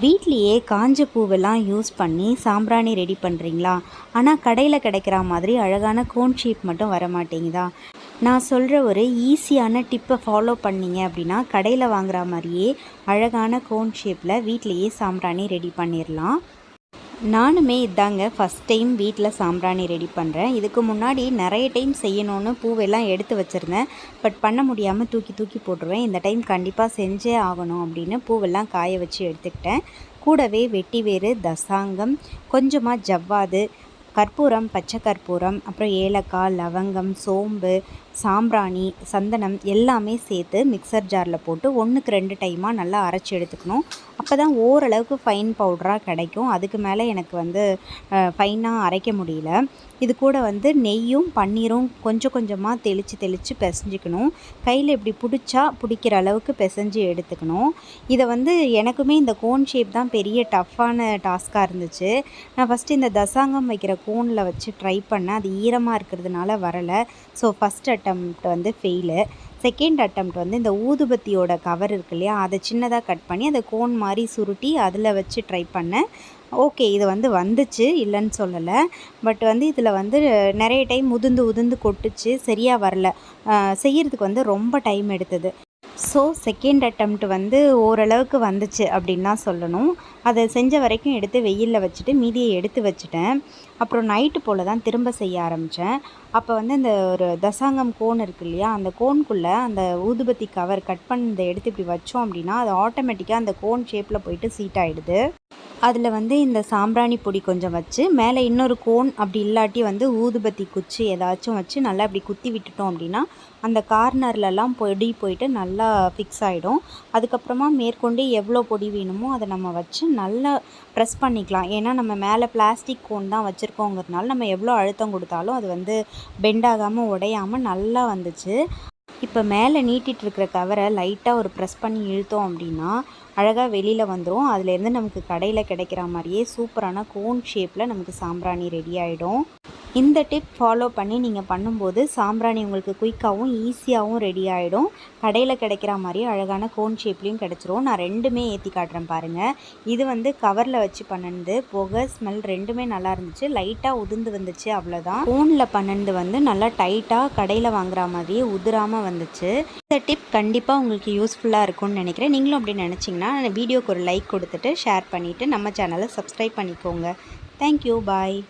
வீட்லேயே காஞ்ச பூவெல்லாம் யூஸ் பண்ணி சாம்பிராணி ரெடி பண்ணுறீங்களா ஆனால் கடையில் கிடைக்கிற மாதிரி அழகான கோன் ஷேப் மட்டும் வர மாட்டேங்குதா நான் சொல்கிற ஒரு ஈஸியான டிப்பை ஃபாலோ பண்ணீங்க அப்படின்னா கடையில் வாங்குற மாதிரியே அழகான கோன் ஷேப்பில் வீட்லேயே சாம்பிராணி ரெடி பண்ணிடலாம் நானுமே இதாங்க ஃபஸ்ட் டைம் வீட்டில் சாம்பிராணி ரெடி பண்ணுறேன் இதுக்கு முன்னாடி நிறைய டைம் செய்யணும்னு பூவெல்லாம் எடுத்து வச்சுருந்தேன். பட் பண்ண முடியாமல் தூக்கி தூக்கி போட்டுருவேன். இந்த டைம் கண்டிப்பாக செஞ்சே ஆகணும் அப்படின்னு பூவெல்லாம் காய வச்சு எடுத்துக்கிட்டேன். கூடவே வெட்டி வேறு தசாங்கம் கொஞ்சமாக ஜவ்வாது கற்பூரம் பச்சை கற்பூரம் அப்புறம் ஏலக்காய் லவங்கம் சோம்பு சாம்பிராணி சந்தனம் எல்லாமே சேர்த்து மிக்சர் ஜாரில் போட்டு ஒன்றுக்கு ரெண்டு டைமாக நல்லா அரைச்சி எடுத்துக்கணும். அப்போ தான் ஓரளவுக்கு ஃபைன் பவுடராக கிடைக்கும். அதுக்கு மேலே எனக்கு வந்து ஃபைனாக அரைக்க முடியல. இது கூட வந்து நெய்யும் பன்னீரும் கொஞ்சம் கொஞ்சமாக தெளித்து தெளித்து பிசைஞ்சிக்கணும். கையில் இப்படி பிடிச்சா பிடிக்கிற அளவுக்கு பிசைஞ்சு எடுத்துக்கணும். இதை வந்து எனக்குமே இந்த கோன் ஷேப் தான் பெரிய டஃப்பான டாஸ்க்காக இருந்துச்சு. நான் ஃபஸ்ட்டு இந்த தசாங்கம் வைக்கிற கோனில் வச்சு ட்ரை பண்ணேன். அது ஈரமாக இருக்கிறதுனால வரலை. ஸோ ஃபஸ்ட் அட்டம்ப்ட் வந்து ஃபெயிலு செகண்ட் அட்டம்ப்ட் வந்து இந்த ஊதுபத்தியோட கவர் இருக்கு இல்லையா அதை சின்னதாக கட் பண்ணி அதை கோன் மாதிரி சுருட்டி அதில் வச்சு ட்ரை பண்ணேன் ஓகே இது வந்து வந்துச்சு இல்லைன்னு சொல்லலை. பட் வந்து இதில் வந்து நிறைய டைம் உதிர்ந்து உதிர்ந்து கொட்டுச்சு சரியாக வரல. செய்கிறதுக்கு வந்து ரொம்ப டைம் எடுத்தது. ஸோ செகண்ட் அட்டம்ப்ட் வந்து ஓரளவுக்கு வந்துச்சு அப்படின்னு தான் சொல்லணும். அதை செஞ்ச வரைக்கும் எடுத்து வெயிலில் வச்சுட்டு மீதியை எடுத்து வச்சுட்டேன். அப்புறம் நைட்டு போல் தான் திரும்ப செய்ய ஆரம்பித்தேன் அப்போ வந்து இந்த ஒரு தசாங்கம் கோன் இருக்கு இல்லையா அந்த கோனுக்குள்ளே அந்த ஊதுபத்தி கவர் கட் பண்ணதை எடுத்து இப்படி வச்சோம் அப்படின்னா அது ஆட்டோமேட்டிக்காக அந்த கோன் ஷேப்பில் போயிட்டு சீட் ஆகிடுது அதில் வந்து இந்த சாம்பிராணி பொடி கொஞ்சம் வச்சு மேலே இன்னொரு கோன் அப்படி இல்லாட்டி வந்து ஊதுபத்தி குச்சி ஏதாச்சும் வச்சு நல்லா அப்படி குத்தி விட்டுட்டோம் அப்படின்னா அந்த கார்னர்லலாம் பொடி போயிட்டு நல்லா ஃபிக்ஸ் ஆகிடும் அதுக்கப்புறமா மேற்கொண்டு எவ்வளோ பொடி வேணுமோ அதை நம்ம வச்சு நல்லா ப்ரெஸ் பண்ணிக்கலாம். ஏன்னா நம்ம மேலே பிளாஸ்டிக் கோன் தான் வச்சுருக்கோங்கிறதுனால நம்ம எவ்வளோ அழுத்தம் கொடுத்தாலும் அது வந்து பெண்ட் ஆகாமல் உடையாமல் நல்லா வந்துச்சு. இப்போ மேலே நீட்டிகிட்டு இருக்கிற கவரை லைட்டாக ஒரு ப்ரெஸ் பண்ணி இழுத்தோம் அப்படின்னா அழகாக வெளியில் வந்துடும் அதுலேருந்து நமக்கு கடையில் கிடைக்கிற மாதிரியே சூப்பரான கோன் ஷேப்பில் நமக்கு சாம்பிராணி ரெடி ஆகிடும் இந்த டிப் ஃபாலோ பண்ணி நீங்கள் பண்ணும்போது சாம்பிராணி உங்களுக்கு குயிக்காகவும் ஈஸியாகவும் ரெடி ஆகிடும் கடையில் கிடைக்கிற மாதிரி அழகான கோன் ஷேப்லேயும் கிடச்சிரும். நான் ரெண்டுமே ஏற்றி காட்டுறேன் பாருங்கள் இது வந்து கவரில் வச்சு பண்ணது புகை ஸ்மெல் ரெண்டுமே நல்லா இருந்துச்சு. லைட்டாக உதிர்ந்து வந்துச்சு அவ்வளோதான் கோனில் பண்ணது வந்து நல்லா டைட்டாக கடையில் வாங்குற மாதிரியே உதிராமல் வந்துச்சு. இந்த டிப் கண்டிப்பாக உங்களுக்கு யூஸ்ஃபுல்லாக இருக்கும்னு நினைக்கிறேன். நீங்களும் அப்படி நினச்சிங்கன்னா வீடியோக்கு ஒரு லைக் கொடுத்துட்டு ஷேர் பண்ணிவிட்டு நம்ம சேனலை சப்ஸ்கிரைப் பண்ணிக்கோங்க. Thank you bye